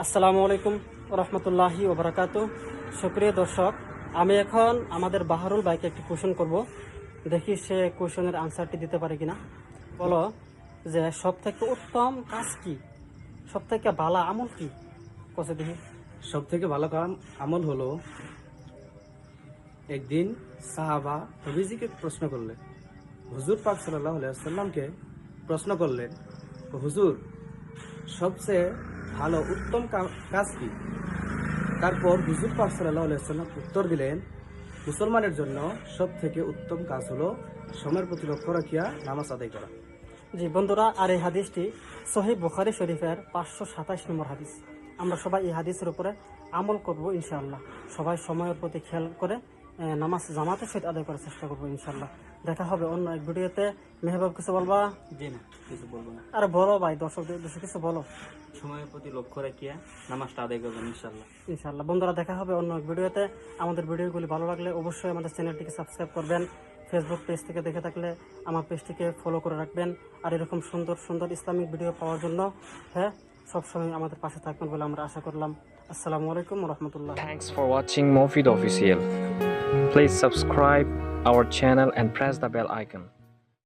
আসসালামু আলাইকুম রহমতুল্লাহি ওবরাকাতু সুপ্রিয় দর্শক, আমি এখন আমাদের বাহারুল বাইকে একটি কোশ্চেন করব। দেখি সে কোশ্চেনের আনসারটি দিতে পারে কিনা। বলো যে সব থেকে উত্তম কাজ কি? সব থেকে ভালো আমল কি? কষে দেখি। সব থেকে ভালো কাম আমল হলো একদিন সাহাবা নবীজিকে প্রশ্ন করলেন। হুজুর পাক সাল্লাহ সাল্লামকে প্রশ্ন করলেন, হুজুর, সবচেয়ে ভালো উত্তম কাজ কি? তারপর হুজুর পাক উত্তর দিলেন, মুসলমানের জন্য সব থেকে উত্তম কাজ হলো সময়ের প্রতি লক্ষ্য রাখিয়া নামাজ আদায় করা। জি বন্ধুরা, আর এই হাদিসটি সহি বুখারি শরীফের পাঁচশো সাতাশ নম্বর হাদিস। আমরা সবাই এই হাদিসের উপরে আমল করব ইনশাআল্লাহ। সবাই সময়ের প্রতি খেয়াল করে নামাজ জামাতের সহিত আদায় করার চেষ্টা করব ইনশাল্লাহ দেখা হবে অন্য এক ভিডিওতে। মেহবাব কিছু বলবা? জি না কিছু বলব না। আরে বলো ভাই দর্শকদের উদ্দেশ্যে কিছু বলো। সময়ের প্রতি লক্ষ্য রাখিয়া নামাজটা আদায় করবেন ইনশাল্লাহ ইনশাল্লাহ বন্ধুরা দেখা হবে অন্য এক ভিডিওতে। আমাদের ভিডিওগুলি ভালো লাগলে অবশ্যই আমাদের চ্যানেলটিকে সাবস্ক্রাইব করবেন। ফেসবুক পেজ থেকে দেখে থাকলে আমার পেজটিকে ফলো করে রাখবেন। আর এরকম সুন্দর সুন্দর ইসলামিক ভিডিও পাওয়ার জন্য হ্যাঁ সবসময় আমাদের পাশে থাকবেন বলে আমরা আশা করলাম। আসসালামু আলাইকুম রহমতুল্লাহ। Thanks for watching Mofid Official. Please subscribe our channel and press the bell icon.